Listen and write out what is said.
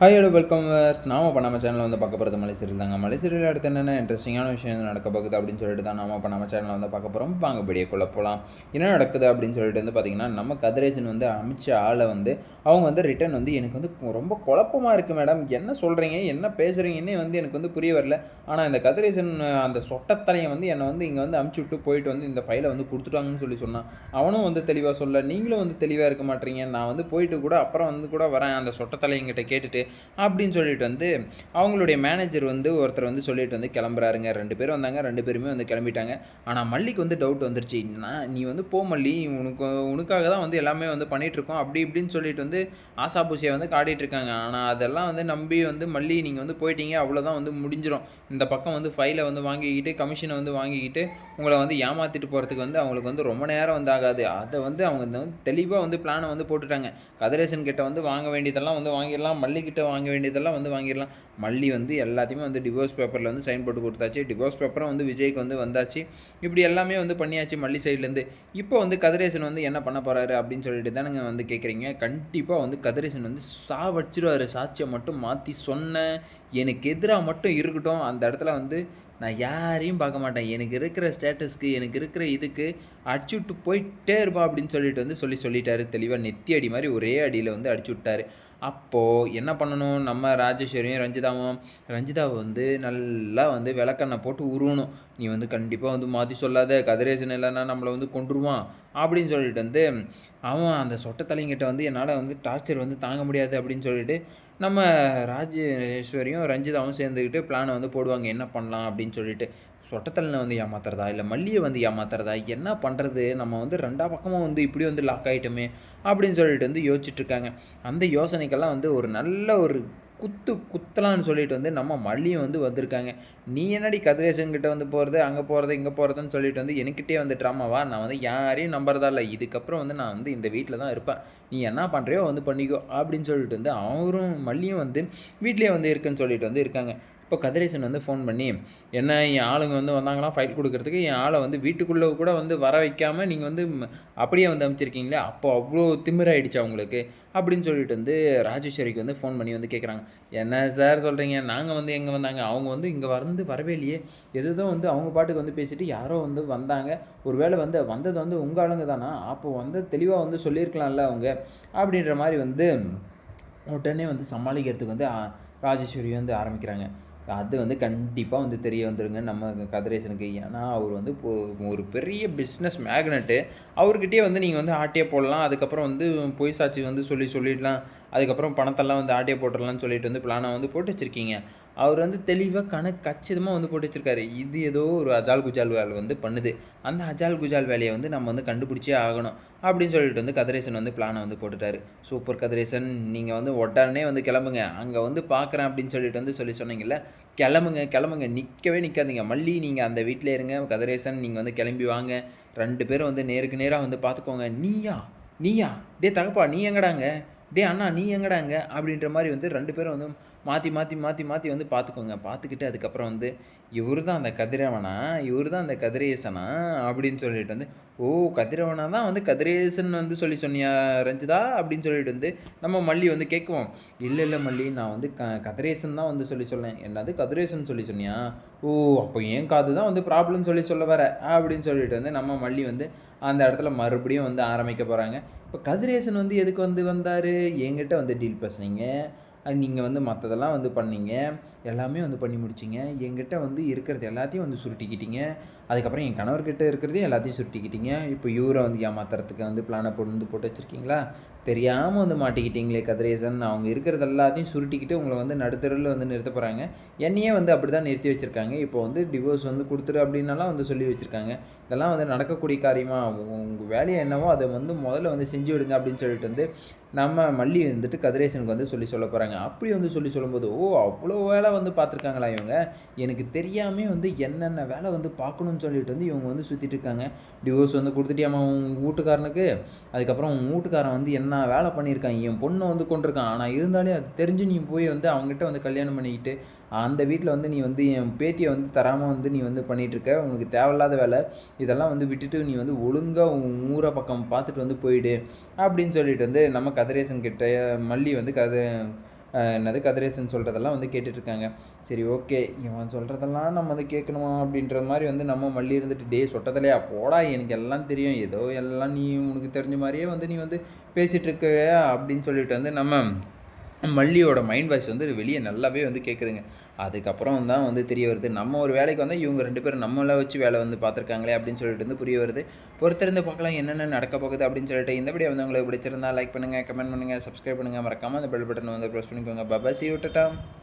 Hi hello welcome verse நாம இப்போ நம்ம சேனலில் வந்து பார்க்க போகிறது மலை சீரியல் தாங்க. மலை சீரியல் அடுத்து என்னென்ன இன்ட்ரெஸ்டிங்கான விஷயம் நடக்க போகுது அப்படின்னு சொல்லிட்டு தான் நாம இப்போ நம்ம சேனலில் வந்து பார்க்க போகிறோம் வாங்க படியக்குள்ளே போகலாம் என்ன நடக்குது அப்படின்னு சொல்லிட்டு வந்து பார்த்திங்கன்னா நம்ம கதிரேசன் வந்து அமைச்ச ஆளை வந்து அவங்க வந்து ரிட்டர்ன் வந்து எனக்கு வந்து ரொம்ப குழப்பமாக இருக்குது மேடம் என்ன சொல்கிறீங்க என்ன பேசுகிறீங்கன்னே வந்து எனக்கு வந்து புரிய வரல. ஆனால் இந்த கதிரேசன் அந்த சொட்டத்தலையை வந்து என்னை வந்து இங்கே வந்து அமுச்சு விட்டு போயிட்டு வந்து இந்த ஃபைலை வந்து கொடுத்துட்டாங்கன்னு சொல்லி சொன்னான். அவனும் வந்து தெளிவாக சொல்ல நீங்களும் வந்து தெளிவாக இருக்க மாட்டீங்க. நான் வந்து போயிட்டு கூட அப்புறம் வந்து கூட வரேன். அந்த சொட்டத்தலையங்கிட்ட கேட்டுட்டு அப்படின்னு சொல்லிட்டு வந்து அவங்களுடைய மேனேஜர் வந்து ஒருத்தர் வந்து சொல்லிட்டு வந்து கிளம்புறாருங்க. ரெண்டு பேரும் வந்தாங்க. ரெண்டு பேருமே வந்து கிளம்பிட்டாங்க. ஆனால் மல்லிக்கு வந்து டவுட் வந்துருச்சு. நீ வந்து போ மல்லி. உனக்கு உனக்காக தான் வந்து எல்லாமே வந்து பண்ணிகிட்ருக்கோம் அப்படி இப்படின்னு சொல்லிட்டு வந்து ஆசாபூசியை வந்து காட்டிகிட்ருக்காங்க ஆனால் அதெல்லாம் வந்து நம்பி வந்து மல்லி நீங்கள் வந்து போயிட்டீங்க. அவ்வளோதான் வந்து முடிஞ்சிடும் இந்த பக்கம் வந்து ஃபைலை வந்து வாங்கிக்கிட்டு கமிஷனை வந்து வாங்கிக்கிட்டு உங்களை வந்து ஏமாற்றிட்டு போகிறதுக்கு வந்து அவங்களுக்கு வந்து ரொம்ப நேரம் வந்து ஆகாது. அதை வந்து அவங்க வந்து தெளிவாக வந்து பிளானை வந்து போட்டுட்டாங்க. கதிரேசன் கிட்ட வந்து வாங்க வேண்டியதெல்லாம் வந்து வாங்கிடலாம். மல்லிக்கிட்ட கிட்ட வாங்க வேண்டியதெல்லாம் வந்து வாங்கிடலாம். மல்லி வந்து எல்லாத்தையுமே வந்து டிவோர்ஸ் பேப்பரில் வந்து சைன் போட்டு கொடுத்தாச்சு. டிவோர்ஸ் பேப்பரும் வந்து விஜய்க்கு வந்து வந்தாச்சு. இப்படி எல்லாமே வந்து பண்ணியாச்சு மல்லி சைட்லேருந்து இப்போ வந்து கதிரேசன் வந்து என்ன பண்ண போகிறாரு அப்படின்னு சொல்லிட்டு தானுங்க வந்து கேட்குறீங்க கண்டிப்பாக வந்து கதிரேசன் வந்து சா வச்சிருவாரு சாட்சியை மட்டும் மாற்றி சொன்னேன் எனக்கு எதிராக மட்டும் இருக்கட்டும். அந்த இடத்துல வந்து நான் யாரையும் பார்க்க மாட்டேன். எனக்கு இருக்கிற ஸ்டேட்டஸ்க்கு எனக்கு இருக்கிற இதுக்கு அடிச்சு விட்டு போயிட்டே இருப்பா அப்படின்னு சொல்லிட்டு வந்து சொல்லி சொல்லிட்டாரு. தெளிவாக நெத்தி அடி மாதிரி ஒரே அடியில் வந்து அடிச்சு விட்டாரு. அப்போது என்ன பண்ணணும்? நம்ம ராஜேஸ்வரியும் ரஞ்சிதாவும் ரஞ்சிதாவை வந்து நல்லா வந்து விளக்கெண்ணெய் போட்டு உருவணும். நீ வந்து கண்டிப்பாக வந்து மாற்றி சொல்லாத. கதிரேசன் இல்லைன்னா நம்மளை வந்து கொண்டுருவான் அப்படின்னு சொல்லிட்டு வந்து அவன் அந்த சொட்டத்தலைங்கிட்ட வந்து என்னால் வந்து டார்ச்சர் வந்து தாங்க முடியாது அப்படின்னு சொல்லிட்டு நம்ம ராஜேஸ்வரியும் ரஞ்சிதாவும் சேர்ந்துக்கிட்டு பிளானை வந்து போடுவாங்க. என்ன பண்ணலாம் அப்படின்னு சொல்லிட்டு. சொட்டத்தலனை வந்து ஏமாத்துறதா? இல்லை மல்லியை வந்து ஏமாத்துறதா? என்ன பண்ணுறது நம்ம வந்து ரெண்டா பக்கமும் வந்து இப்படி வந்து லாக் ஆகிட்டோமே அப்படின்னு சொல்லிட்டு வந்து யோசிச்சுட்ருக்காங்க. அந்த யோசனைக்கெல்லாம் வந்து ஒரு நல்ல ஒரு குத்து குத்தலான்னு சொல்லிட்டு வந்து நம்ம மல்லியும் வந்து வந்திருக்காங்க. நீ என்னடி கதிரேசன் கிட்ட வந்து போகிறது அங்கே போகிறது இங்கே போகிறதுன்னு சொல்லிட்டு வந்து எனக்கிட்டே வந்து ட்ராமாவா நான் வந்து யாரையும் நம்புறதா இல்லை. இதுக்கப்புறம் வந்து நான் வந்து இந்த வீட்டில் தான் இருப்பேன். நீ என்ன பண்ணுறியோ வந்து பண்ணிக்கோ அப்படின்னு சொல்லிட்டு வந்து அவரும் மல்லியும் வந்து வீட்லேயே வந்து இருக்குன்னு சொல்லிட்டு வந்து இருக்காங்க. இப்போ கதிரேசன் வந்து ஃபோன் பண்ணி என்ன என் ஆளுங்க வந்து வந்தாங்களாம் ஃபைல் கொடுக்குறதுக்கு? என் ஆளை வந்து வீட்டுக்குள்ளே கூட வந்து வர வைக்காமல் நீங்கள் வந்து அப்படியே வந்து அமைச்சிருக்கீங்களே அப்போ அவ்வளோ திமிராயிடுச்சு அவங்களுக்கு. அப்படின்னு சொல்லிட்டு வந்து ராஜேஸ்வரிக்கு வந்து ஃபோன் பண்ணி வந்து கேட்குறாங்க என்ன சார் சொல்கிறீங்க நாங்கள் வந்து எங்கே வந்தாங்க? அவங்க வந்து இங்கே வந்து வரவே இல்லையே. எதுதோ வந்து அவங்க பாட்டுக்கு வந்து பேசிட்டு யாரோ வந்து வந்தாங்க. ஒரு வேளை வந்து வந்தது வந்து உங்கள் ஆளுங்க தானா? அப்போ வந்து தெளிவாக வந்து சொல்லியிருக்கலாம்ல அவங்க. அப்படின்ற மாதிரி வந்து உடனே வந்து சமாளிக்கிறதுக்கு வந்து ராஜேஸ்வரி வந்து ஆரம்பிக்கிறாங்க. அது வந்து கண்டிப்பாக வந்து தெரிய வந்துருங்க. நம்ம கதிரேசனுக்கு. ஏன்னா அவர் வந்து ஒரு பெரிய பிஸ்னஸ் மேக்னெட்டு அவர்கிட்டயே வந்து நீங்கள் வந்து ஆட்டியே போடலாம். அதுக்கப்புறம் வந்து பொய் சாட்சி வந்து சொல்லி சொல்லிடலாம். அதுக்கப்புறம் பணத்தெல்லாம் வந்து ஆட்டியே போட்டுடலாம்னு சொல்லிட்டு வந்து பிளானை வந்து போட்டு வச்சுருக்கீங்க. அவர் வந்து தெளிவாக கணக்கு கச்சிதமாக வந்து போட்டு வச்சுருக்காரு. இது ஏதோ ஒரு அஜால் குஜால் வேலை வந்து பண்ணுது. அந்த அஜால் குஜால் வேலையை வந்து நம்ம வந்து கண்டுபிடிச்சே ஆகணும் அப்படின்னு சொல்லிட்டு வந்து கதிரேசன் வந்து பிளானை வந்து போட்டுட்டாரு. சூப்பர் கதிரேசன் நீங்கள் வந்து உடனே வந்து கிளம்புங்க. அங்கே வந்து பார்க்குறேன் அப்படின்னு சொல்லிட்டு வந்து சொல்லி சொன்னீங்கல்ல கிளம்புங்க கிளம்புங்க. நிற்கவே நிற்காதீங்க மல்லி நீங்கள் அந்த வீட்டில் இருங்க. கதிரேசன் நீங்கள் வந்து கிளம்பி வாங்க. ரெண்டு பேரும் வந்து நேருக்கு நேராக வந்து பார்த்துக்கோங்க நீயா? நீயா? டே தகப்பா நீ எங்கடாங்க டே அண்ணா நீ எங்கடாங்க அப்படின்ற மாதிரி வந்து ரெண்டு பேரும் வந்து மாற்றி மாற்றி மாற்றி மாற்றி வந்து பார்த்துக்கோங்க பார்த்துக்கிட்டு அதுக்கப்புறம் வந்து இவர் தான் அந்த கதிரவனா? இவர் தான் அந்த கதிரேசனா? அப்படின்னு சொல்லிட்டு வந்து ஓ கதிரவனா தான் வந்து கதிரேசன் வந்து சொல்லி சொன்னியா ரஞ்சிதா? அப்படின்னு சொல்லிட்டு வந்து நம்ம மல்லி வந்து கேட்குவோம். இல்லை இல்லை மல்லி நான் வந்து க கதிரேசன் தான் வந்து சொல்லி சொன்னேன். என்னது கதிரேசன் சொல்லி சொன்னியா? ஓ அப்போ ஏன் காது தான் வந்து ப்ராப்ளம் சொல்லி சொல்ல வர. அப்படின்னு சொல்லிட்டு வந்து நம்ம மல்லி வந்து அந்த இடத்துல மறுபடியும் வந்து ஆரம்பிக்க போகிறாங்க இப்போ கதிரேசன் வந்து எதுக்கு வந்து வந்தார்? என்கிட்ட வந்து டீல் பேசுனீங்க. நீங்கள் வந்து மற்றதெல்லாம் வந்து பண்ணீங்க. எல்லாமே வந்து பண்ணி முடிச்சிங்க. என்கிட்ட வந்து இருக்கிறது எல்லாத்தையும் வந்து சுருட்டிக்கிட்டீங்க. அதுக்கப்புறம் என் கணவர்கிட்ட இருக்கிறதையும் எல்லாத்தையும் சுருட்டிக்கிட்டீங்க. இப்போ இவரை வந்து ஏமாத்துறதுக்கு வந்து பிளானை போட்டு வந்து போட்டு வச்சுருக்கீங்களா? தெரியாமல் வந்து மாட்டிக்கிட்டீங்களே கதிரேசன். அவங்க இருக்கிறது எல்லாத்தையும் சுருட்டிக்கிட்டு உங்களை வந்து நடுத்தருவில் வந்து நிறுத்த போகிறாங்க என்னையே வந்து அப்படி தான் நிறுத்தி வச்சுருக்காங்க. இப்போ வந்து டிவோர்ஸ் வந்து கொடுத்துரு அப்படின்னாலாம் வந்து சொல்லி வச்சுருக்காங்க. இதெல்லாம் வந்து நடக்கக்கூடிய காரியமாக உங்கள் வேலையை என்னவோ அதை வந்து முதல்ல வந்து செஞ்சு விடுங்க அப்படின்னு சொல்லிட்டு வந்து நம்ம மல்லி வந்துட்டு கதிரேசனுக்கு வந்து சொல்லி சொல்ல போகிறாங்க அப்படி வந்து சொல்லி சொல்லும்போது ஓ அவ்வளோ வேலை வந்து பார்த்துருக்காங்களா இவங்க? எனக்கு தெரியாமே வந்து என்னென்ன வேலை வந்து பார்க்கணும்னு சொல்லிட்டு வந்து இவங்க வந்து சுற்றிட்டு இருக்காங்க. டிவோர்ஸ் வந்து கொடுத்துட்டியாமா உங்கள் வீட்டுக்காரனுக்கு? அதுக்கப்புறம் உங்கள் வீட்டுக்காரன் வந்து என்ன வேலை பண்ணியிருக்கான்? என் பொண்ணை வந்து கொண்டிருக்கான் ஆனால் இருந்தாலே அது தெரிஞ்சு நீ போய் வந்து அவங்ககிட்ட வந்து கல்யாணம் பண்ணிக்கிட்டு அந்த வீட்டில் வந்து நீ வந்து என் பேத்தியை வந்து தராமல் வந்து நீ வந்து பண்ணிகிட்ருக்க உனக்கு தேவையில்லாத வேலை. இதெல்லாம் வந்து விட்டுட்டு நீ வந்து ஒழுங்காக உன் ஊரை பக்கம் பார்த்துட்டு வந்து போயிடு. அப்படின்னு சொல்லிட்டு வந்து நம்ம கதிரேசன் கிட்ட மல்லி வந்து கதை என்னது கதிரேசன் சொல்கிறதெல்லாம் வந்து கேட்டுட்ருக்காங்க. சரி ஓகே. இவன் சொல்கிறதெல்லாம் நம்ம வந்து கேட்கணுமா அப்படின்ற மாதிரி வந்து நம்ம மல்லி இருந்துட்டு டே சொட்டதில்லையா போடா எனக்கு எல்லாம் தெரியும். ஏதோ எல்லாம் நீ உனக்கு தெரிஞ்ச மாதிரியே வந்து நீ வந்து பேசிகிட்ருக்க அப்படின்னு சொல்லிட்டு வந்து நம்ம மல்லியோட மைண்ட் வாய்ஸ் வந்து வெளியே நல்லாவே வந்து கேட்குதுங்க அதுக்கப்புறம் தான் வந்து தெரிய வருது நம்ம ஒரு வேலைக்கு வந்தால் இவங்க ரெண்டு பேரும் நம்மளை வச்சு வேலை வந்து பார்த்துருக்காங்களே அப்படின்னு சொல்லிட்டு வந்து புரிய வருது. பொறுத்திருந்து பார்க்கலாம் என்னென்ன நடக்க போகுது அப்படின்னு சொல்லிட்டு இந்த வீடியோ வந்து உங்களுக்கு பிடிச்சிருந்தா லைக் பண்ணுங்கள் கமெண்ட் பண்ணுங்கள் சப்ஸ்கிரைப் பண்ணுங்கள் மறக்காமல் அந்த பெல் பட்டன் வந்து ப்ரெஸ் பண்ணிக்கோங்க. பபா சி விட்டுட்டா